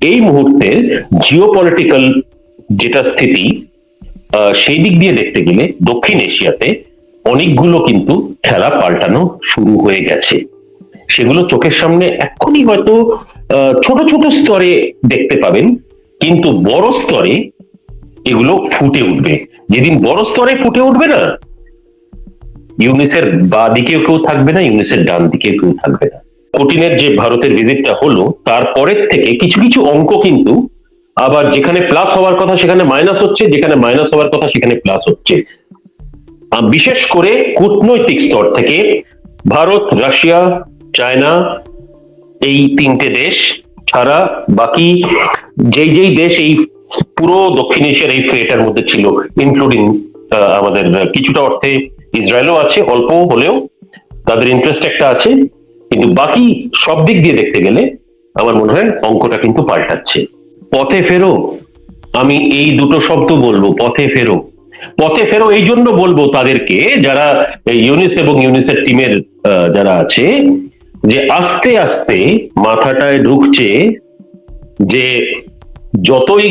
এই মুহূর্তে জিও পলিটিক্যাল যেটা স্থিতি সেই দিক দিয়ে দেখতে গেলে দক্ষিণ এশিয়াতে অনেকগুলো কিন্তু খেলা পাল্টানো শুরু হয়ে গেছে। সেগুলো চোখের সামনে এখনই হয়তো ছোট ছোট স্তরে দেখতে পাবেন, কিন্তু বড় স্তরে এগুলো ফুটে উঠবে। যেদিন বড় স্তরে ফুটে উঠবে না, ইউনিসের বা দিকেও কেউ থাকবে না, ইউনিসের ডান দিকেও কেউ থাকবে না। পুটিনের যে ভারতের ভিজিটটা হলো তারপরের থেকে কিছু কিছু অঙ্ক কিন্তু আবার যেখানে প্লাস হওয়ার কথা সেখানে মাইনাস হচ্ছে, যেখানে মাইনাস হওয়ার কথা সেখানে প্লাস হচ্ছে। বিশেষ করে কূটনৈতিক স্তর থেকে ভারত, রাশিয়া, চায়না এই তিনটে দেশ ছাড়া বাকি যেই যেই দেশ এই পুরো দক্ষিণ এশিয়ার এই ফ্রেটার মধ্যে ছিল ইনক্লুডিং আমাদের কিছুটা অর্থে ইসরায়েলও আছে অল্প হলেও তাদের ইন্টারেস্ট একটা আছে। কিন্তু বাকি সব দিক দিয়ে দেখতে গেলে আমার মনে হয় অঙ্কটা কিন্তু পাল্টাচ্ছে। পথে ফেরো, আমি এই দুটো শব্দ বলব, পথে ফেরো। পথে ফেরো এই জন্য বলব তাদেরকে, যারা ইউনিস এবং ইউনিসের টিমের যারা আছে, যে আস্তে আস্তে মাথাটায় ঢুকছে যে যতই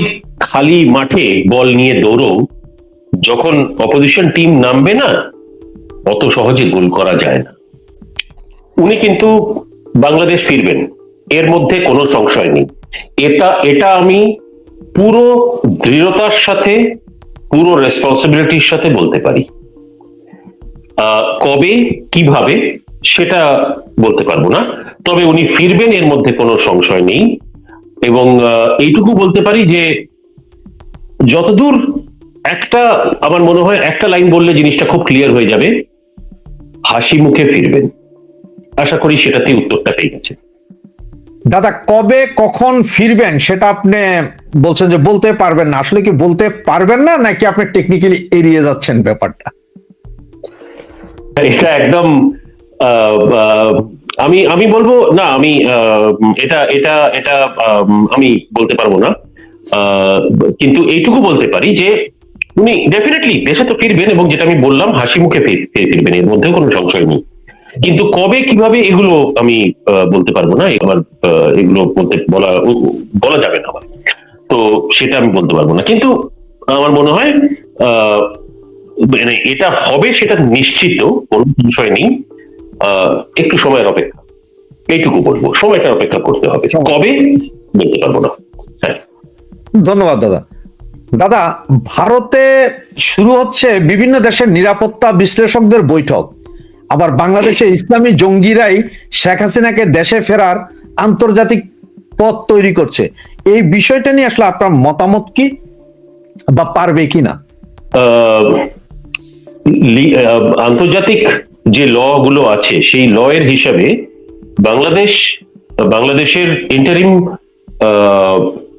খালি মাঠে বল নিয়ে দৌড়ো, যখন অপোজিশন টিম নামবে না, অত সহজে গোল করা যায় না। উনি কিন্তু বাংলাদেশ ফিরবেন। এর মধ্যে কোনো সংশয় নেই। এটা এটা আমি পুরো দৃঢ়তার সাথে, পুরো রেসপন্সিবিলিটির সাথে বলতে পারি। কবে, কীভাবে, সেটা বলতে পারব না। তবে উনি ফিরবেন, এর মধ্যে কোনো সংশয় নেই। এবং এইটুকু বলতে পারি যে, যতদূর একটা, আমার মনে হয় একটা লাইন বললে জিনিসটা খুব ক্লিয়ার হয়ে যাবে। হাসি মুখে ফিরবেন। আশা করি সেটাতে উত্তরটা পেয়ে গেছে। দাদা কবে কখন ফিরবেন সেটা আপনি বলছেন যে বলতে পারবেন না। আসলে কি বলতে পারবেন না নাকি আপনি টেকনিক্যালি এড়িয়ে যাচ্ছেন ব্যাপারটা? এটা একদম আমি আমি বলব না আমি আহ, এটা এটা এটা আম, বলতে পারব না। আহ, কিন্তু এইটুকু বলতে পারি যে উনি ডেফিনেটলি দেশে তো ফিরবেন এবং যেটা আমি বললাম হাসি মুখে ফির- ফির- ফিরবেন এর মধ্যেও কোনো সংশয় নেই। কিন্তু কবে কীভাবে এগুলো আমি বলতে পারব না আমার এগুলো বলতে বলা বলা যাবে না আমার। তো সেটা আমি বলতে পারব না। কিন্তু আমার মনে হয় আহ, মানে এটা হবে সেটা নিশ্চিত কোনো বিষয় নেই। আহ, একটু সময়ের অপেক্ষা। এইটুকু বলব। সময়টা অপেক্ষা করতে হবে। কবে? বলতে পারব না। হ্যাঁ। ধন্যবাদ দাদা। দাদা ভারতে শুরু হচ্ছে বিভিন্ন দেশের নিরাপত্তা বিশ্লেষকদের বৈঠক। আবার বাংলাদেশে ইসলামী জঙ্গিরাই শেখ হাসিনাকে দেশে ফেরার আন্তর্জাতিক পথ তৈরি করছে। এই বিষয়টা নিয়ে আসলে আপনার মতামত কি বা পারবে লি- আহ, আন্তর্জাতিক যে ল গুলো আছে সেই ল এর হিসাবে বাংলাদেশ বাংলাদেশের ইন্টারিম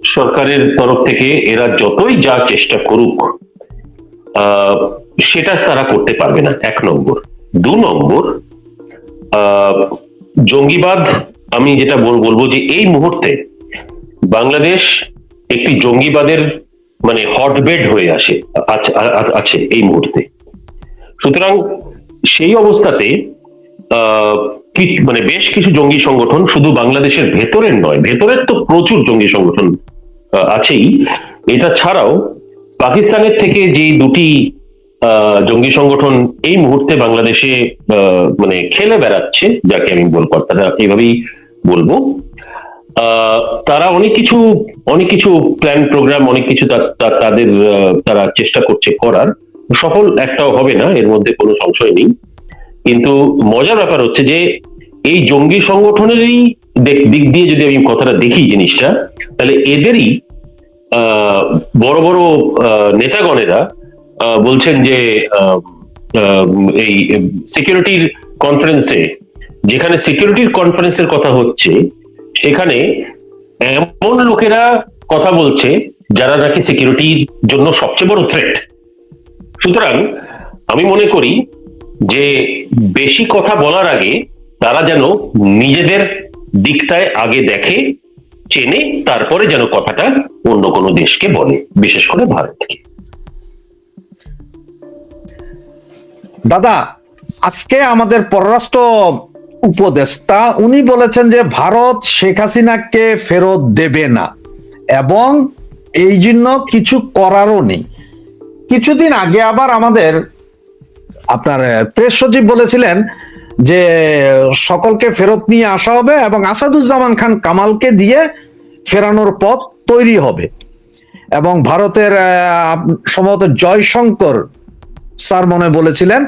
সরকারের তরফ থেকে এরা যতই যা চেষ্টা করুক সেটা তারা করতে পারবে না এক নম্বর। দু নম্বর জঙ্গিবাদ, আমি যেটা বল- বলব যে এই মুহূর্তে বাংলাদেশ একটি জঙ্গিবাদের মানে হটবেড হয়ে আসে আছে- এই মুহূর্তে। সুতরাং সেই অবস্থাতে মানে বেশ কিছু জঙ্গি সংগঠন শুধু বাংলাদেশের ভেতরের নয়, ভেতরের তো প্রচুর জঙ্গি সংগঠন আছেই। এটা ছাড়াও পাকিস্তানের থেকে যে দুটি জঙ্গি সংগঠন এই মুহূর্তে বাংলাদেশে মানে খেলে বেড়াচ্ছে, যাকে আমি বলব, তারা এইভাবেই বলব। তারা অনেক কিছু অনেক কিছু প্ল্যান প্রোগ্রাম অনেক কিছু তাদের তারা চেষ্টা করছে করার। সফল একটাও হবে না, এর মধ্যে কোনো সংশয় নেই। কিন্তু মজার ব্যাপার হচ্ছে যে, এই জঙ্গি সংগঠনেরই দিক দিয়ে যদি আমি কথাটা দেখি জিনিসটা, তাহলে এদেরই বড় বড় নেতাগণেরা বলছেন যে এই সিকিউরিটির কনফারেন্সে যেখানে সিকিউরিটির কনফারেন্সের কথা হচ্ছে, সেখানে এমন লোকেরা কথা বলছে, যারা নাকি সিকিউরিটির জন্য সবচেয়ে বড় থ্রেট সুতরাং আমি মনে করি যে, বেশি কথা বলার আগে তারা যেন নিজেদের দিকটায় আগে দেখে, চেনে, তারপরে যেন কথাটা অন্য কোনো দেশকে বলে, বিশেষ করে ভারতকে। দাদা, আজকে আমাদের পররাষ্ট্র উপদেষ্টা, উনি বলেছেন যে ভারত শেখ হাসিনাকে ফেরত দেবে না এবং এই জন্য কিছু করারও নেই। কিছুদিন আগে আবার আমাদের আপনার প্রেস সচিব বলেছিলেন যে সকলকে ফেরত নিয়ে আসা হবে এবং আসাদুজ্জামান খান কামালকে দিয়ে ফেরানোর পথ তৈরি হবে। এবং ভারতের সম্ভবত জয়শঙ্কর স্যার মনে বলেছিলেন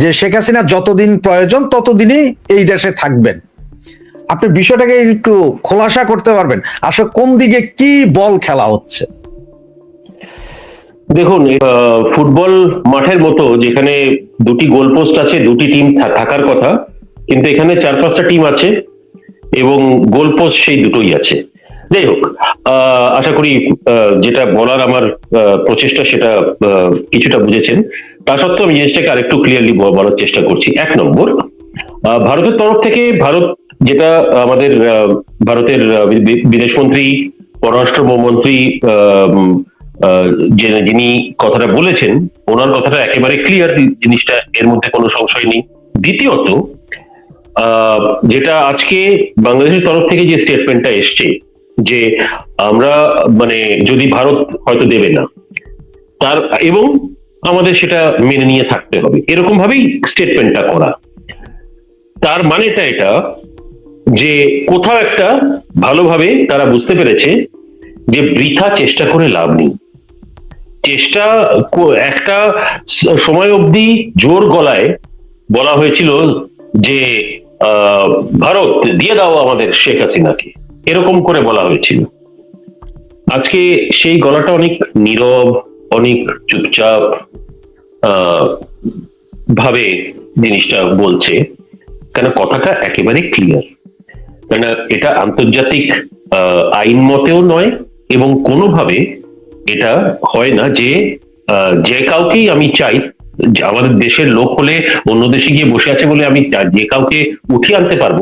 যে শেখ হাসিনা যতদিন প্রয়োজন ততদিনই এই দেশে থাকবেন। আপনি বিষয়টাকে একটু খোলাসা করতে পারবেন। আসলে কোন দিকে কি বল খেলা হচ্ছে? দেখুন ফুটবল মাঠের মতো যেখানে দুটি গোলপোস্ট আছে, দুটি টিম থাকার কথা, কিন্তু এখানে চার পাঁচটা টিম আছে এবং গোলপোস্ট সেই দুটোই আছে। যাই হোক আশা করি যেটা বলার আমার প্রচেষ্টা সেটা কিছুটা বুঝেছেন। তা সত্ত্বেও আমি জিনিসটাকে আরেকটু ক্লিয়ারলি বলার চেষ্টা করছি। এক নম্বর ভারতের তরফ থেকে ভারত যেটা আমাদের ভারতের আহ, বি- বিদেশমন্ত্রী পররাষ্ট্র মন্ত্রী যিনি কথাটা বলেছেন ওনার কথাটা একেবারে ক্লিয়ার জিনিসটা এর মধ্যে কোনো সংশয় নেই। দ্বিতীয়ত যেটা আজকে বাংলাদেশের তরফ থেকে যে স্টেটমেন্টটা এসছে যে আমরা মানে যদি ভারত হয়তো দেবে না তার এবং আমাদের সেটা মেনে নিয়ে থাকতে হবে। এরকম ভাবেই স্টেটমেন্টটা করা। তার মানেটা এটা যে কোথাও একটা ভালোভাবে তারা বুঝতে পেরেছে যে বৃথা চেষ্টা করে লাভ নেই। চেষ্টা একটা সময় অবধি জোর গলায় বলা হয়েছিল যে ভারত দিয়ে দাও আমাদের শেখ হাসিনাকে। এরকম করে বলা হয়েছিল। আজকে সেই গলাটা অনেক নীরব অনেক চুপচাপ ভাবে জিনিসটা বলছে। কেন কথাটা একেবারে ক্লিয়ার কেন এটা আন্তর্জাতিক আইন মতেও নয় এবং কোনোভাবে এটা হয় না যে যে কাউকেই আমি চাই আমাদের দেশের লোক হলে অন্য দেশে গিয়ে বসে আছে বলে আমি যে কাউকে উঠিয়ে আনতে পারব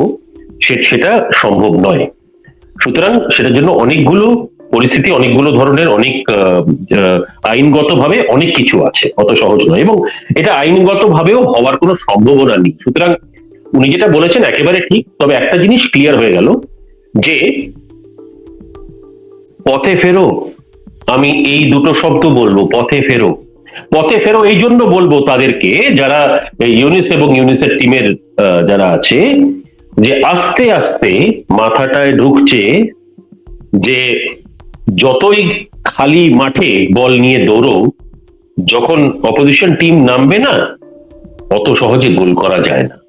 সেটা সম্ভব নয়। সুতরাং সেটার জন্য অনেকগুলো পরিস্থিতি অনেকগুলো ধরনের, অনেক আইনগত ভাবে অনেক কিছু আছে, অত সহজ নয়। এবং এটা আইনগত ভাবেও হওয়ার কোনো সম্ভাবনা নেই। সুতরাং উনি যেটা বলেছেন একেবারে ঠিক, তবে একটা জিনিস ক্লিয়ার হয়ে গেল যে পথে ফেরো, আমি এই দুটো শব্দ বলব, পথে ফেরো। পথে ফেরো এই জন্য বলব তাদেরকে, যারা ইউনিস এবং ইউনিসের টিমের যারা আছে, যে আস্তে আস্তে মাথাটায় ঢুকছে যে যতই খালি মাঠে বল নিয়ে দৌড়ো, যখন অপোজিশন টিম নামবে না, অত সহজে গোল করা যায় না।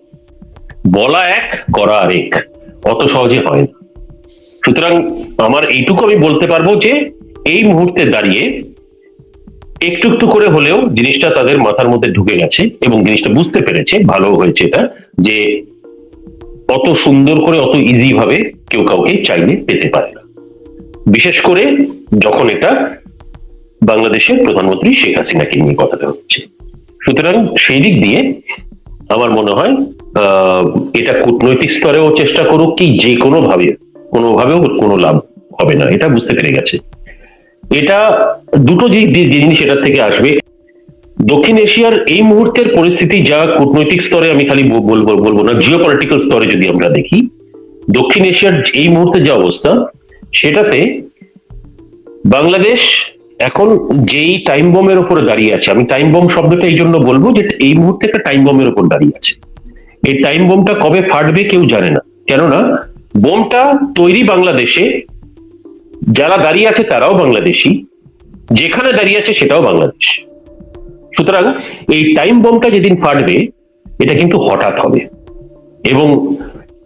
বলা এক, করা আরেক, অত সহজে হয় না। সুতরাং আমার এইটুকু আমি বলতে পারব যে, এই মুহূর্তে দাঁড়িয়ে একটু একটু করে হলেও জিনিসটা তাদের মাথার মধ্যে ঢুকে গেছে এবং জিনিসটা বুঝতে পেরেছে, ভালো হয়েছে এটা, যে অত সুন্দর করে, অত ইজি ভাবে কেউ কাউকে চাইলে পেতে পারে বিশেষ করে যখন এটা বাংলাদেশের প্রধানমন্ত্রী শেখ হাসিনাকে নিয়ে কথাটা হচ্ছে। সুতরাং সেই দিক দিয়ে আমার মনে হয় এটা কূটনৈতিক স্তরেও চেষ্টা করুক কি যে কোনো ভাবে কোনোভাবেও কোনো লাভ হবে না। এটা বুঝতে পেরে গেছে। এটা দুটো যে জিনিস এটার থেকে আসবে। দক্ষিণ এশিয়ার এই মুহূর্তের পরিস্থিতি যা কূটনৈতিক স্তরে আমি খালি বলব বলব না জিও পলিটিক্যাল স্তরে যদি আমরা দেখি, দক্ষিণ এশিয়ার এই মুহূর্তে যে অবস্থা সেটাতে বাংলাদেশ এখন যেই টাইম বোমের উপরে দাঁড়িয়ে আছে, আমি টাইম বোম শব্দটা এই জন্য বলব যে এই মুহূর্তে একটা টাইম বোমের উপর দাঁড়িয়ে আছে। এই টাইম বোমটা কবে ফাটবে কেউ জানে না। কেননা বোমটা তৈরি বাংলাদেশে, যারা দাঁড়িয়ে আছে তারাও বাংলাদেশি, যেখানে দাঁড়িয়ে আছে সেটাও বাংলাদেশ। সুতরাং এই টাইম বোমটা যেদিন ফাটবে, এটা কিন্তু হঠাৎ হবে। এবং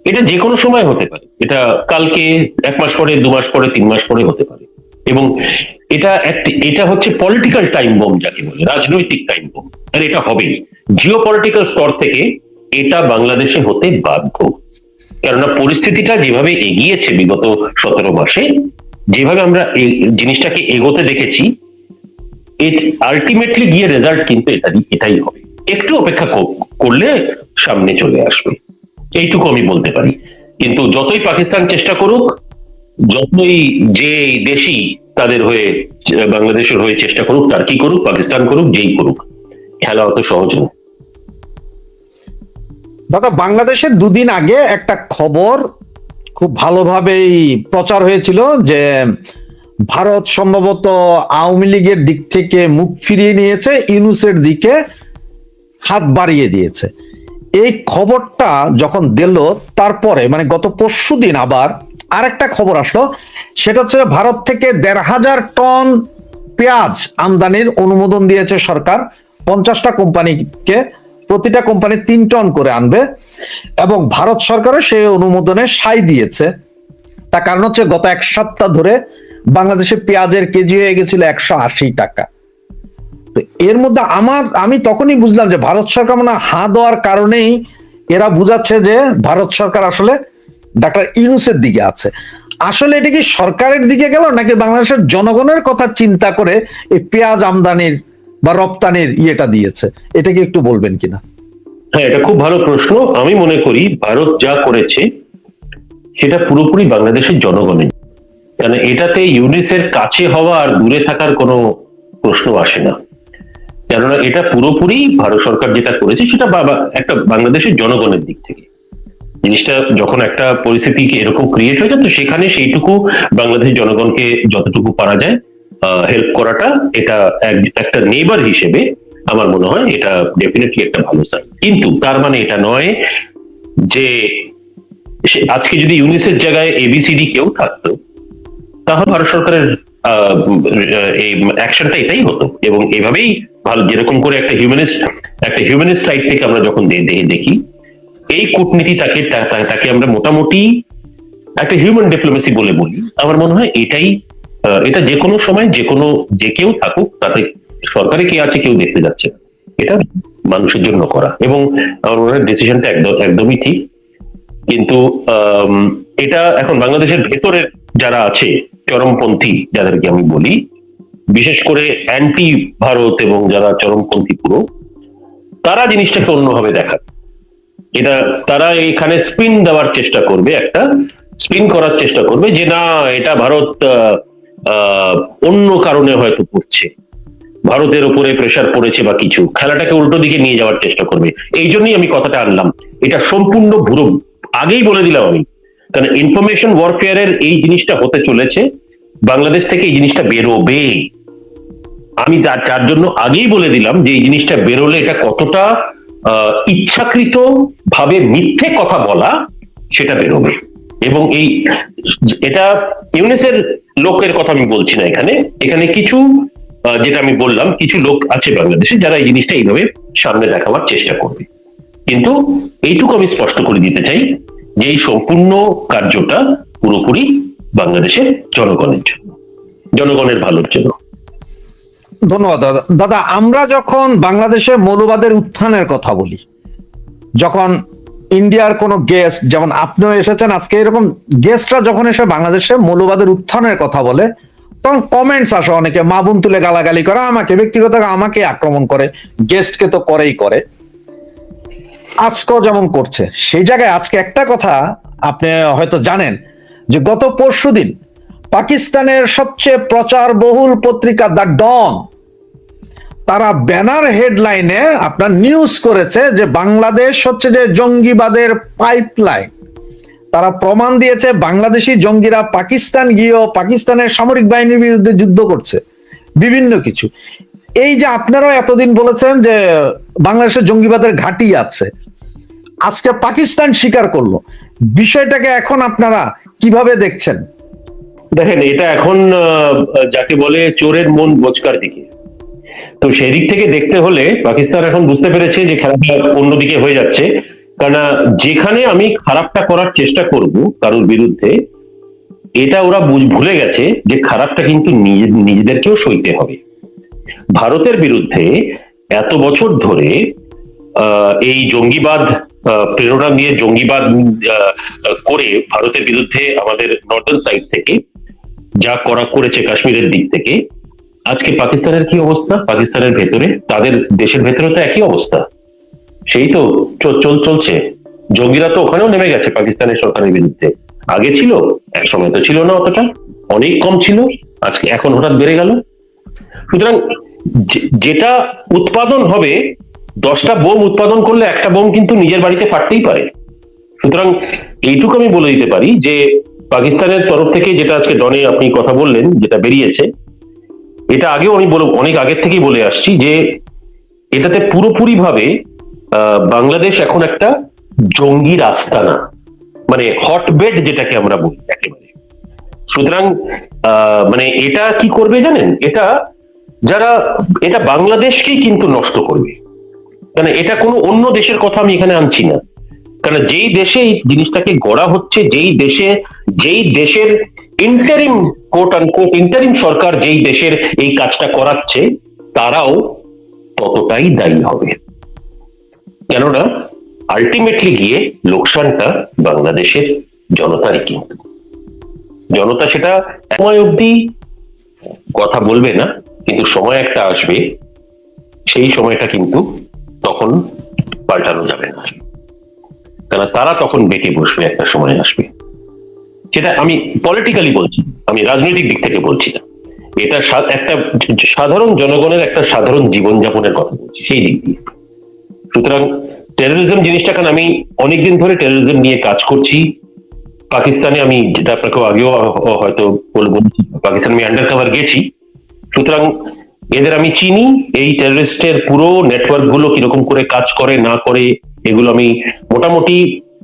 এটা যে কোনো সময় হতে পারে। এটা কালকে, এক মাস পরে, দু মাস পরে, তিন মাস পরে হতে পারে। এবং এটা এটা হচ্ছে পলিটিক্যাল টাইম বোম যাকে বলে, রাজনৈতিক টাইম বোম আর এটা হবেই। জিও পলিটিক্যাল স্তর থেকে এটা বাংলাদেশে হতে বাধ্য। কেননা পরিস্থিতিটা যেভাবে এগিয়েছে বিগত সতেরো মাসে, যেভাবে আমরা এই জিনিসটাকে এগোতে দেখেছি আলটিমেটলি গিয়ে রেজাল্ট কিন্তু এটাই এটাই হবে। একটু অপেক্ষা করলে সামনে চলে আসবে। এইটুকু আমি বলতে পারি। কিন্তু যতই পাকিস্তান চেষ্টা করুক, যতই যে দেশই তাদের হয়ে, বাংলাদেশের হয়ে চেষ্টা করুক টার্কি করুক, পাকিস্তান করুক, যেই করুক, খেলা অত সহজ নয়। দাদা, বাংলাদেশের দুদিন আগে একটা খবর খুব ভালোভাবেই প্রচার হয়েছিল যে ভারত সম্ভবত আওয়ামী লীগের দিক থেকে মুখ ফিরিয়ে নিয়েছে, ইউনুসের দিকে হাত বাড়িয়ে দিয়েছে। এই খবরটা যখন দিল, তারপরে মানে গত পরশু দিন আবার আরেকটা খবর আসলো। সেটা হচ্ছে ভারত থেকে দেড় হাজার টন পেঁয়াজ আমদানির অনুমোদন দিয়েছে সরকার। পঞ্চাশটা কোম্পানিকে প্রতিটা কোম্পানি তিন টন করে আনবে এবং ভারত সরকারও সেই অনুমোদনে সাই দিয়েছে। তার কারণ হচ্ছে গত এক সপ্তাহ ধরে বাংলাদেশে পেঁয়াজের কেজি হয়ে গেছিল একশো আশি টাকা। এর মধ্যে আমার, আমি তখনই বুঝলাম যে ভারত সরকার মানে হা দেওয়ার কারণেই এরা বুঝাচ্ছে যে ভারত সরকার আসলে ডাক্তার ইউনুসের দিকে আছে। আসলে এটা কি সরকারের দিকে গেল নাকি বাংলাদেশের জনগণের কথা চিন্তা করে এই পেঁয়াজ আমদানির বা রপ্তানির ইয়েটা দিয়েছে? এটা কি একটু বলবেন কিনা? হ্যাঁ এটা খুব ভালো প্রশ্ন। আমি মনে করি ভারত যা করেছে, সেটা পুরোপুরি বাংলাদেশের জনগণের। কারণ এটাতে ইউনিসের কাছে হওয়া আর দূরে থাকার কোনো প্রশ্ন আসে না। কেননা এটা পুরোপুরি ভারত সরকার যেটা করেছে, সেটা একটা বাংলাদেশের জনগণের দিক থেকে। জিনিসটা যখন একটা পরিস্থিতি এরকম ক্রিয়েট হয়ে যায়, তো সেখানে সেইটুকু বাংলাদেশের জনগণকে যতটুকু পারা যায় হেল্প করাটা এটা একটা নেবার হিসেবে আমার মনে হয় এটা ডেফিনেটলি একটা ভালো সাইন কিন্তু তার মানে এটা নয় যে আজকে যদি ইউনিসের জায়গায় এবিসিডি কেউ থাকতো, তাহলে ভারত সরকারের এই অ্যাকশনটা এটাই হতো। এবং এভাবেই ভালো, যেরকম করে একটা হিউম্যানিস্ট একটা হিউম্যানিস্ট সাইড থেকে আমরা যখন দেখি, এই কূটনীতি তাকে তাকে আমরা মোটামুটি একটা হিউম্যান ডিপ্লোমেসি বলে বলি। আমার মনে হয় এটাই এটা যে কোনো সময়, যে কোনো, যে কেউ থাকুক, তাতে সরকারে কে আছে কেউ দেখতে যাচ্ছে এটা মানুষের জন্য করা। এবং আমার মনে হয় ডিসিশনটা একদম, একদমই ঠিক। কিন্তু এটা এখন বাংলাদেশের ভেতরের যারা আছে, চরমপন্থী, যাদেরকে আমি বলি বিশেষ করে অ্যান্টি ভারত এবং যারা চরমপন্থী পুরো, তারা জিনিসটাকে অন্যভাবে দেখায় এটা তারা এখানে স্পিন দেওয়ার চেষ্টা করবে, একটা স্পিন করার চেষ্টা করবে যে না, এটা ভারত অন্য কারণে হয়তো করছে ভারতের উপরে প্রেশার পড়েছে বা কিছু, খেলাটাকে উল্টো দিকে নিয়ে যাওয়ার চেষ্টা করবে। এই জন্যই আমি কথাটা আনলাম। এটা সম্পূর্ণ ভুরো, আগেই বলে দিলাম আমি। কারণ ইনফরমেশন ওয়ারফেয়ারের এই জিনিসটা হতে চলেছে, বাংলাদেশ থেকে এই জিনিসটা বেরোবে আমি তার জন্য আগেই বলে দিলাম যে এই জিনিসটা বেরোলে এটা কতটা ইচ্ছাকৃত ভাবে মিথ্যে কথা বলা, সেটা বেরোবে। এবং এই এটা ইউনিসের লোকের কথা আমি বলছি না এখানে। এখানে কিছু যেটা আমি বললাম, কিছু লোক আছে বাংলাদেশে যারা এই জিনিসটা এইভাবে সামনে দেখাবার চেষ্টা করবে। কিন্তু এইটুকু আমি স্পষ্ট করে দিতে চাই যে এই সম্পূর্ণ কার্যটা পুরোপুরি বাংলাদেশের জনগণের জন্য, জনগণের ভালোর জন্য। ধন্যবাদ, দাদা। দাদা, আমরা যখন বাংলাদেশে মৌলবাদের উত্থানের কথা বলি, যখন ইন্ডিয়ার কোনো গেস্ট যেমন আপনিও এসেছেন, আজকে এরকম গেস্টরা যখন এসে বাংলাদেশে মৌলবাদের উত্থানের কথা বলে, তখন কমেন্টস আসে অনেকে, মা বোন তুলে গালাগালি করে, আমাকে ব্যক্তিগত আমাকে আক্রমণ করে গেস্টকে তো করেই করে। আজকেও যেমন করছে, সেই জায়গায় আজকে একটা কথা আপনি হয়তো জানেন, যে গত পরশুদিন পাকিস্তানের সবচেয়ে প্রচার বহুল পত্রিকা দ্য ডন তারা ব্যানার হেডলাইনে আপনার নিউজ করেছে যে বাংলাদেশ হচ্ছে যে জঙ্গিবাদের পাইপলাইন তারা প্রমাণ দিয়েছে বাংলাদেশি জঙ্গিরা পাকিস্তান গিয়েও পাকিস্তানের সামরিক বাহিনীর বিরুদ্ধে যুদ্ধ করছে। বিভিন্ন কিছু। এই যে আপনারাও এতদিন বলেছেন যে বাংলাদেশের জঙ্গিবাদের ঘাঁটি আছে। আজকে পাকিস্তান স্বীকার করল। বিষয়টাকে এখন আপনারা কীভাবে দেখছেন? দেখেন, এটা এখন যাকে বলে চোরের মন বোচকার দিকে। তো সেই দিক থেকে দেখতে হলে পাকিস্তান এখন বুঝতে পেরেছে যে খেলাটা অন্যদিকে হয়ে যাচ্ছে। কারণ যেখানে আমি খারাপটা করার চেষ্টা করব কারোর বিরুদ্ধে, এটা ওরা ভুলে গেছে যে খারাপটা কিন্তু নিজেদেরকেও সইতে হবে। ভারতের বিরুদ্ধে এত বছর ধরে এই জঙ্গিবাদ প্রেরণা নিয়ে জঙ্গিবাদ করে ভারতের বিরুদ্ধে আমাদের নর্দার্ন সাইড থেকে যা করা করেছে কাশ্মীরের দিক থেকে আজকে পাকিস্তানের কি অবস্থা? পাকিস্তানের ভেতরে, তাদের দেশের ভেতরে তো একই অবস্থা। সেই তো চল চলছে। জঙ্গিরা তো ওখানেও নেমে গেছে পাকিস্তানের সরকারের বিরুদ্ধে। আগে ছিল, এক সময় তো ছিল না অতটা। অনেক কম ছিল, আজকে এখন হঠাৎ বেড়ে গেল। সুতরাং যেটা উৎপাদন হবে, দশটা বোম উৎপাদন করলে একটা বোম কিন্তু নিজের বাড়িতে ফাটতেই পারে। সুতরাং এইটুকু আমি বলে দিতে পারি যে, পাকিস্তানের তরফ থেকে যেটা আজকে ডনে আপনি কথা বললেন, যেটা বেরিয়েছে এটা আগেও আমি অনেক আগের থেকেই বলে আসছি যে এটাতে পুরোপুরি ভাবে বাংলাদেশ এখন একটা জঙ্গির আস্তানা মানে হটবেড যেটাকে আমরা বলি একেবারে। সুতরাং মানে এটা কি করবে জানেন? এটা যারা, এটা বাংলাদেশকেই কিন্তু নষ্ট করবে। কারণ এটা কোনো অন্য দেশের কথা আমি এখানে আনছি না। কারণ যেই দেশে এই জিনিসটাকে গড়া হচ্ছে, যেই দেশে, যেই দেশের ইন্টারিম কোট আনকোট ইন্টারিম সরকার যেই দেশের এই কাজটা করাচ্ছে, তারাও ততটাই দায়ী হবে। কেননা আলটিমেটলি গিয়ে লোকসানটা বাংলাদেশের জনতারই কিন্তু। জনতা সেটা সময় অবধি কথা বলবে না, কিন্তু সময় একটা আসবে, সেই সময়টা কিন্তু তখন পাল্টানো যাবে না। কারণ তারা তখন বেঁকে বসবে একটা সময় আসবে। সেটা আমি পলিটিক্যালি বলছি আমি রাজনৈতিক দিক থেকে বলছি না। এটা একটা সাধারণ জনগণের একটা সাধারণ জীবনযাপনের কথা বলছি, সেই দিক দিয়ে। সুতরাং টেরোরিজম জিনিসটা, কারণ আমি অনেকদিন ধরে টেরোরিজম নিয়ে কাজ করছি। পাকিস্তানে আমি যেটা আপনাকে আগেও হয়তো বলব, পাকিস্তান আমি আন্ডার কভার গেছি। সুতরাং এদের আমি চিনি, এই টেররিস্টের পুরো নেটওয়ার্কগুলো কীরকম করে কাজ করে, না করে, এগুলো আমি মোটামুটি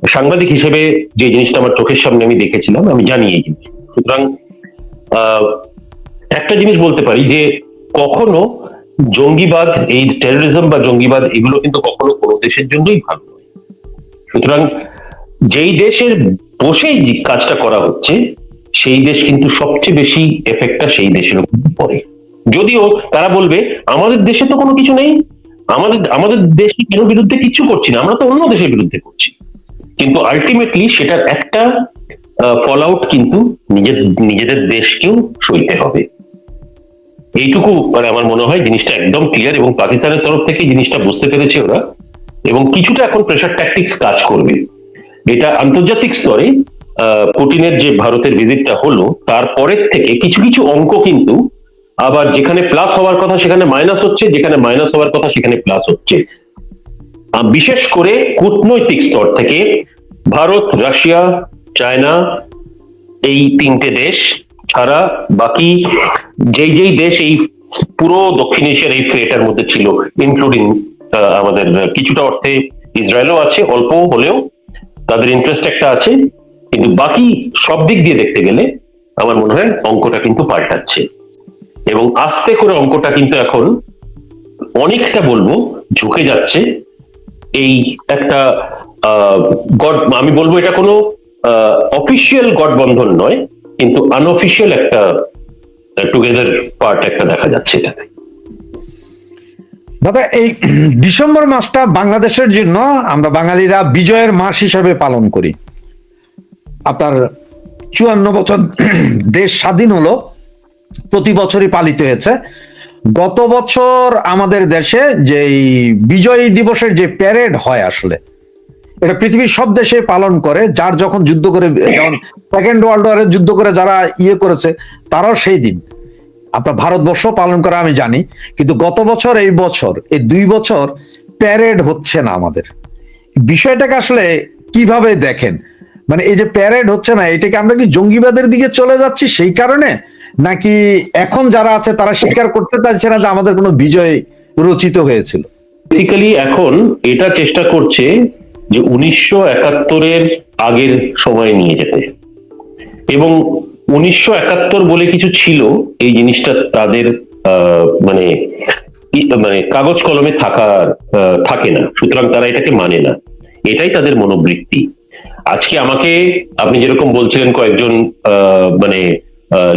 সাংবাদিক হিসেবে যে জিনিসটা আমার চোখের সামনে আমি দেখেছিলাম, আমি জানি এই জিনিস। সুতরাং একটা জিনিস বলতে পারি যে কখনো জঙ্গিবাদ, এই টেরোরিজম বা জঙ্গিবাদ, এগুলো কিন্তু কখনো কোনো দেশের জন্যই ভালো নয়। সুতরাং, যেই দেশের বসেই কাজটা করা হচ্ছে, সেই দেশ কিন্তু সবচেয়ে বেশি এফেক্টটা সেই দেশের উপর পড়ে। যদিও তারা বলবে, আমাদের দেশে তো কোনো কিছু নেই। আমাদের আমাদের দেশে কেন বিরুদ্ধে কিছু করছি না? আমরা তো অন্য দেশের বিরুদ্ধে করছি। কিন্তু আলটিমেটলি সেটার একটা ফল আউট কিন্তু নিজের, নিজেদের দেশকেও সইতে হবে। এইটুকু মানে আমার মনে হয় জিনিসটা একদম ক্লিয়ার এবং পাকিস্তানের তরফ থেকে জিনিসটা বুঝতে পেরেছে ওরা। এবং কিছুটা এখন প্রেশার ট্যাকটিক্স কাজ করবে। এটা আন্তর্জাতিক স্তরে পুটিনের যে ভারতের ভিজিটটা হলো তারপরের থেকে কিছু কিছু অঙ্ক কিন্তু আবার যেখানে প্লাস হওয়ার কথা সেখানে মাইনাস হচ্ছে, যেখানে মাইনাস হওয়ার কথা সেখানে প্লাস হচ্ছে। বিশেষ করে কূটনৈতিক স্তর থেকে ভারত, রাশিয়া, চায়না, এই তিনটে দেশ ছাড়া বাকি যেই যেই দেশ এই পুরো দক্ষিণ এশিয়ার এই ফ্রেটার মধ্যে ছিল ইনক্লুডিং আমাদের কিছুটা অর্থে ইসরায়েলও আছে অল্প হলেও তাদের ইন্টারেস্ট একটা আছে, কিন্তু বাকি সব দিক দিয়ে দেখতে গেলে আমার মনে হয় অঙ্কটা কিন্তু পাল্টাচ্ছে। এবং আস্তে করে অঙ্কটা কিন্তু এখন অনেকটা বলব ঝুঁকে যাচ্ছে এই একটা গড, আমি বলব এটা কোনো অফিসিয়াল গঠবন্ধন নয়, কিন্তু আনঅফিসিয়াল একটা টুগেদার পার্ট একটা দেখা যাচ্ছে এটাতে। দাদা, এই ডিসেম্বর মাসটা বাংলাদেশের জন্য আমরা বাঙালিরা বিজয়ের মাস হিসাবে পালন করি। আপনার চুয়ান্ন বছর দেশ স্বাধীন হলো, প্রতি বছরই পালিত হয়েছে। গত বছর আমাদের দেশে যে বিজয় দিবসের যে প্যারেড হয় আসলে, এটা পৃথিবীর সব দেশে পালন করে, যার যখন যুদ্ধ করে, যেমন সেকেন্ড ওয়ার্ল্ড ওয়ারে যুদ্ধ করে যারা ইয়ে করেছে, তারাও সেই দিন। আপনার ভারতবর্ষ পালন করে আমি জানি, কিন্তু গত বছর, এই বছর, এই দুই বছর প্যারেড হচ্ছে না আমাদের। বিষয়টাকে আসলে কীভাবে দেখেন? মানে এই যে প্যারেড হচ্ছে না, এটাকে আমরা কি জঙ্গিবাদের দিকে চলে যাচ্ছি সেই কারণে? নাকি এখন যারা আছে তারা স্বীকার করতে চাইছে না যে আমাদের কোনো বিজয় রচিত হয়েছিল? বেসিক্যালি এখন এটা চেষ্টা করছে যে উনিশশো একাত্তরের আগের সময় নিয়ে যেতে। এবং উনিশশো একাত্তর বলে কিছু ছিল, এই জিনিসটা তাদের মানে মানে কাগজ কলমে থাকা থাকে না। সুতরাং তারা এটাকে মানে না। এটাই তাদের মনোবৃত্তি। আজকে আমাকে, আপনি যেরকম বলছিলেন কয়েকজন মানে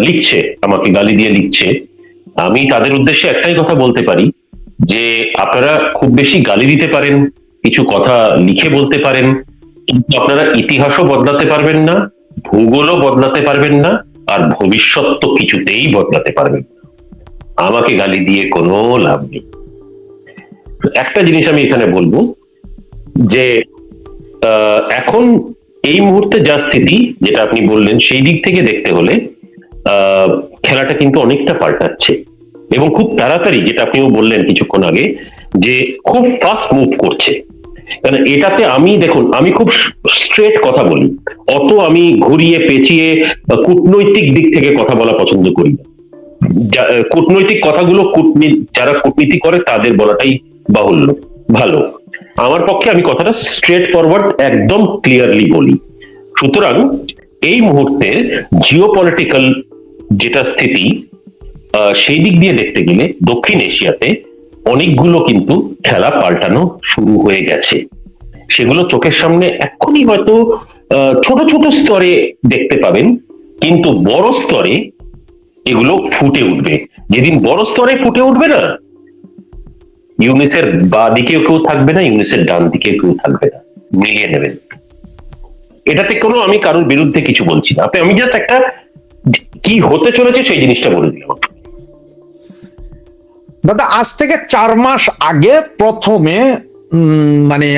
লিখছে, আমাকে গালি দিয়ে লিখছে। আমি তাদের উদ্দেশ্যে একটাই কথা বলতে পারি যে, আপনারা খুব বেশি গালি দিতে পারেন, কিছু কথা লিখে বলতে পারেন, কিন্তু আপনারা ইতিহাসও বদলাতে পারবেন না, ভূগোলও বদলাতে পারবেন না, আর ভবিষ্যৎ তো কিছুতেই বদলাতে পারবেন আমাকে গালি দিয়ে কোনো লাভ নেই। একটা জিনিস আমি এখানে বলব যে এখন এই মুহূর্তে যা স্থিতি, যেটা আপনি বললেন, সেই দিক থেকে দেখতে হলে খেলাটা কিন্তু অনেকটা পাল্টাচ্ছে। এবং খুব তাড়াতাড়ি, যেটা আপনিও বললেন কিছুক্ষণ আগে, যে খুব ফাস্ট মুভ করছে। কারণ এটাতে আমি, দেখুন, আমি খুব স্ট্রেট কথা বলি। অত আমি ঘুরিয়ে, পেঁচিয়ে কূটনৈতিক দিক থেকে কথা বলা পছন্দ করি কূটনৈতিক কথাগুলো যারা কূটনীতি করে, তাদের বলাটাই বাহুল্য, ভালো। আমার পক্ষে আমি কথাটা স্ট্রেট ফরওয়ার্ড একদম ক্লিয়ারলি বলি। সুতরাং, এই মুহূর্তে জিও পলিটিক্যাল যেটা স্থিতি সেই দিক দিয়ে দেখতে গেলে দক্ষিণ এশিয়াতে অনেকগুলো কিন্তু খেলা পাল্টানো শুরু হয়ে গেছে। সেগুলো চোখের সামনে এক্ষুনি হয়তো ছোট ছোট স্তরে দেখতে পাবেন, কিন্তু বড় স্তরে এগুলো ফুটে উঠবে। যেদিন বড় স্তরে ফুটে উঠবে না, ইউনিসের বা দিকেও কেউ থাকবে না, ইউনিসের ডান দিকেও কেউ থাকবে না। মিলিয়ে নেবেন। এটাতে কোনো আমি কারোর বিরুদ্ধে কিছু বলছি না। আপনি আমি জাস্ট একটা কি হতে চলেছে সেই জিনিসটা বলে দিলাম দাদা, আজ থেকে চার মাস আগে প্রথমে মানে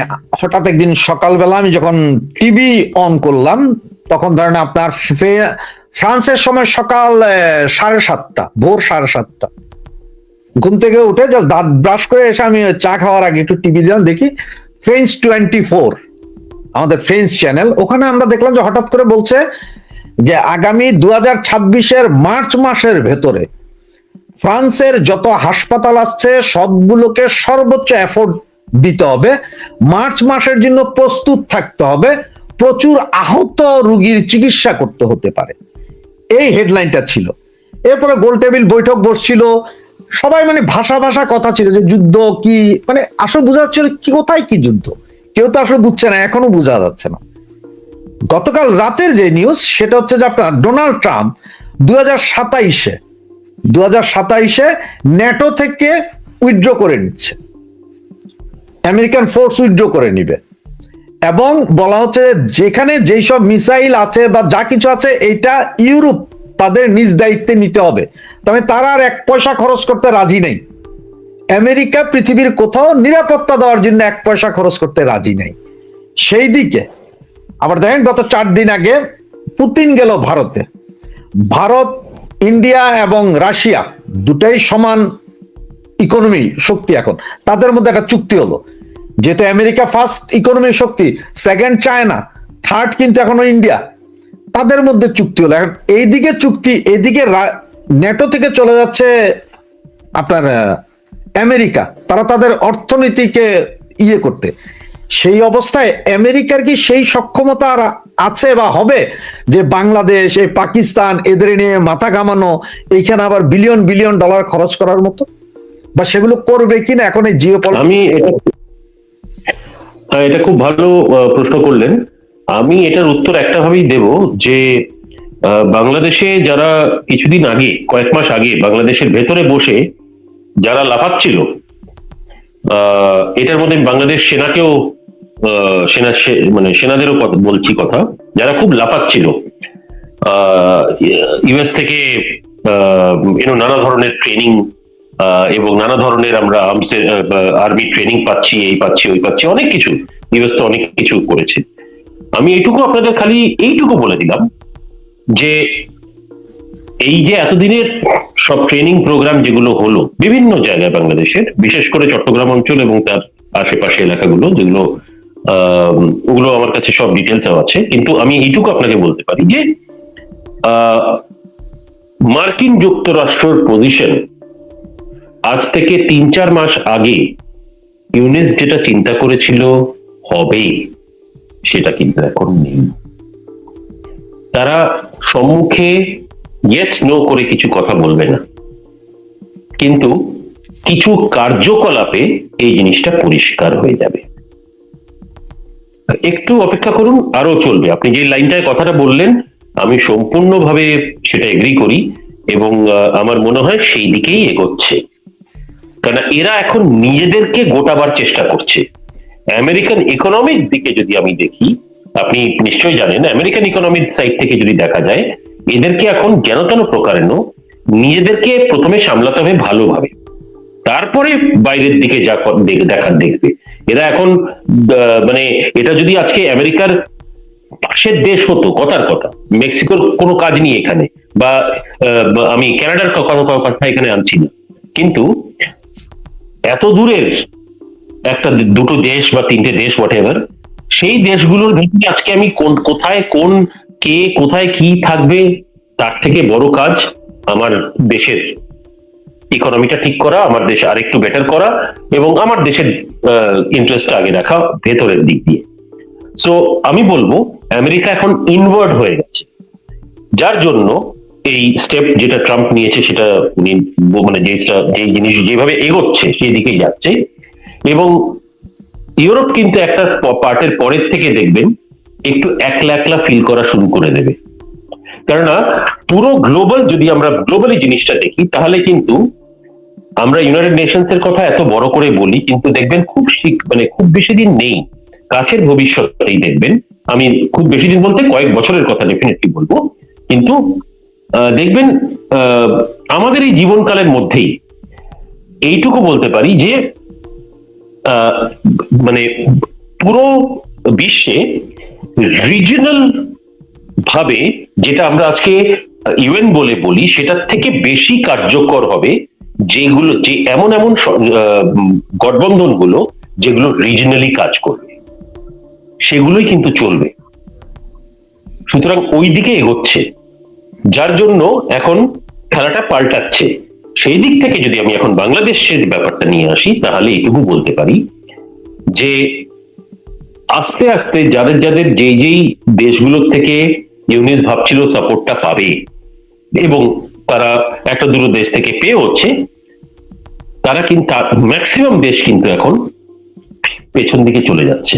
হঠাৎ একদিন সকালবেলা আমি যখন টিভি অন করলাম, তখন ধরেন আপনার ফ্রান্সের সময় সকাল সাড়ে সাতটা, ভোর সাড়ে সাতটা। ঘুম থেকে উঠে জাস্ট দাঁত ব্রাশ করে এসে আমি চা খাওয়ার আগে একটু টিভি দিলাম, দেখি ফ্রেন্স টোয়েন্টি ফোর আমাদের ফ্রেন্স চ্যানেল ওখানে আমরা দেখলাম যে হঠাৎ করে বলছে যে আগামী দু হাজার মার্চ মাসের ভেতরে ফ্রান্সের যত হাসপাতাল আছে, সবগুলোকে সর্বোচ্চ এফোর্ট দিতে হবে। মার্চ মাসের জন্য প্রস্তুত থাকতে হবে। প্রচুর আহত রোগীর চিকিৎসা করতে হতে পারে। এই হেডলাইনটা ছিল। এরপরে গোল টেবিল বৈঠক বসছিল। সবাই মানে ভাষা ভাষা কথা ছিল যে যুদ্ধ কি মানে আসলে বোঝা যাচ্ছিল কি, কোথায় কি যুদ্ধ। কেউ তো আসলে বুঝছে না, এখনও বোঝা যাচ্ছে না। গতকাল রাতের যে নিউজ সেটা হচ্ছে যে আপনার ডোনাল্ড ট্রাম্প দু হাজার সাতাইশে দু হাজার সাতাইশে ন্যাটো থেকে উইথড্র করে নিচ্ছে। আমেরিকান ফোর্স উইথড্র করে নিবে। এবং বলা হচ্ছে যেখানে যেই সব মিসাইল আছে বা যা কিছু আছে এটা ইউরোপ তাদের নিজ দায়িত্বে নিতে হবে। তবে তারা আর এক পয়সা খরচ করতে রাজি নেই। আমেরিকা পৃথিবীর কোথাও নিরাপত্তা দেওয়ার জন্য এক পয়সা খরচ করতে রাজি নেই। সেই দিকে আবার দেখেন গত চার দিন আগে পুতিন গেল ভারতে। ভারত, ইন্ডিয়া এবং রাশিয়া দুটাই সমান ইকোনমি শক্তি এখন। তাদের মধ্যে একটা চুক্তি হলো। যেহেতু আমেরিকা ফার্স্ট ইকোনমি শক্তি সেকেন্ড চায়না থার্ড কিন্তু এখনও ইন্ডিয়া। তাদের মধ্যে চুক্তি হলো। এখন এইদিকে চুক্তি এদিকে নেটো থেকে চলে যাচ্ছে আপনার আমেরিকা। তারা তাদের অর্থনীতিকে ইয়ে করতে। সেই অবস্থায় আমেরিকার কি সেই সক্ষমতা আছে বা হবে? যে বাংলাদেশ এই পাকিস্তান এদের নিয়ে মাথা ঘামানো এইখানে আবার বিলিয়ন বিলিয়ন ডলার খরচ করার মতো? বা সেগুলো করবে কিনা এখন এই জিও আমি এটা হ্যাঁ, এটা খুব ভালো প্রশ্ন করলেন। আমি এটার উত্তর একটা ভাবেই দেব যে বাংলাদেশে যারা কিছুদিন আগে কয়েক মাস আগে বাংলাদেশের ভেতরে বসে যারা লাফাচ্ছিল এটার মধ্যে বাংলাদেশ সেনাকেও সেনা মানে সেনাদেরও বলছি কথা যারা খুব লাফাচ্ছিল ইউএস থেকে এনো নানা ধরনের ট্রেনিং এবং নানা ধরনের আমরা আর্মি ট্রেনিং পাচ্ছি এই পাচ্ছি ওই পাচ্ছি অনেক কিছু। ইউএস তো অনেক কিছু করেছে। আমি এইটুকু আপনাদের খালি এইটুকু বলে দিলাম যে এই যে এতদিনের সব ট্রেনিং প্রোগ্রাম যেগুলো হলো বিভিন্ন জায়গায় বাংলাদেশের বিশেষ করে চট্টগ্রাম অঞ্চল এবং তার আশেপাশে এলাকাগুলো যেগুলো আহ, ওগুলো আমার কাছে সব ডিটেলসও আছে। কিন্তু আমি এইটুকু আপনাকে বলতে পারি যে মার্কিন যুক্তরাষ্ট্রের পজিশন আজ থেকে তিন চার মাস আগে ইউনিস যেটা চিন্তা করেছিল হবে সেটা কিন্তু এখন নেই। তারা সম্মুখে ইয়েস নো করে কিছু কথা বলবে না। কিন্তু কিছু কার্যকলাপে এই জিনিসটা পরিষ্কার হয়ে যাবে। একটু অপেক্ষা করুন, আরও চলবে। আপনি যে লাইনটায় কথাটা বললেন, আমি সম্পূর্ণভাবে সেটা এগ্রি করি এবং আমার মনে হয় সেই দিকেই এগোচ্ছে। কারণ এরা এখন নিজেদেরকে গোটাবার চেষ্টা করছে। আমেরিকান ইকোনমিক দিকে যদি আমি দেখি, আপনি নিশ্চয়ই জানেন আমেরিকান ইকোনমিক সাইড থেকে যদি দেখা যায়, এদেরকে এখন যেন তেন প্রকারেণ নিজেদেরকে প্রথমে সামলাতে হবে ভালোভাবে। তারপরে বাইরের দিকে যা দেখ- দেখবে। এরা এখন মানে এটা যদি আজকে আমেরিকার পাশের দেশ হতো, কথার কথা, মেক্সিকোর কোনো কাজ নেই এখানে, বা আমি কানাডার ক- কথা এখানে আনছি না। কিন্তু এত দূরের একটা দুটো দেশ বা তিনটে দেশ হোয়াট এভার সেই দেশগুলোর ভিত্তি আজকে আমি কোন, কোথায় কোন, কে কোথায় কি থাকবে, তার থেকে বড় কাজ আমার দেশের। ইকোনমিটা ঠিক করা, আমার দেশ আরেকটু বেটার করা এবং আমার দেশের ইন্টারেস্টটা আগে রাখা ভেতরের দিক দিয়ে। সো আমি বলব, আমেরিকা এখন ইনওয়ার্ড হয়ে গেছে। যার জন্য এই স্টেপ যেটা ট্রাম্প নিয়েছে সেটা মানে যে জিনিস যেভাবে এগোচ্ছে সেই দিকেই যাচ্ছে। এবং ইউরোপ কিন্তু একটা পার্টের পরের থেকে দেখবেন, একটু একলা একলা ফিল করা শুরু করে দেবে। কেননা, পুরো গ্লোবাল যদি আমরা গ্লোবালি জিনিসটা দেখি, তাহলে কিন্তু আমরা ইউনাইটেড নেশনস এর কথা এত বড় করে বলি, কিন্তু দেখবেন খুব মানে খুব বেশি দিন নেই, কাছের ভবিষ্যতেই দেখবেন, আমি খুব বেশি দিন বলতে কয়েক বছরের কথা ডেফিনেটলি বলব, কিন্তু দেখবেন আমাদের এই জীবনকালের মধ্যেই এইটুকু বলতে পারি যে মানে পুরো বিশ্বে রিজনাল ভাবে যেটা আমরা আজকে ইউএন বলে বলি, সেটার থেকে বেশি কার্যকর হবে যেগুলো যে এমন এমন গঠবন্ধনগুলো যেগুলো রিজনালি কাজ করবে। সেগুলোই কিন্তু চলবে। সুতরাং ওই দিকে এগোচ্ছে। যার জন্য এখন খেলাটা পাল্টাচ্ছে। সেই দিক থেকে যদি আমি এখন বাংলাদেশের ব্যাপারটা নিয়ে আসি, তাহলে এইটুকু বলতে পারি যে আস্তে আস্তে যাদের যাদের যেই যেই দেশগুলোর থেকে ইউনিস ভাবছিল সাপোর্টটা পাবে এবং তারা একটা দুটো দেশ থেকে পেয়ে হচ্ছে, তারা কিন্তু ম্যাক্সিমাম দেশ কিন্তু এখন পেছন দিকে চলে যাচ্ছে।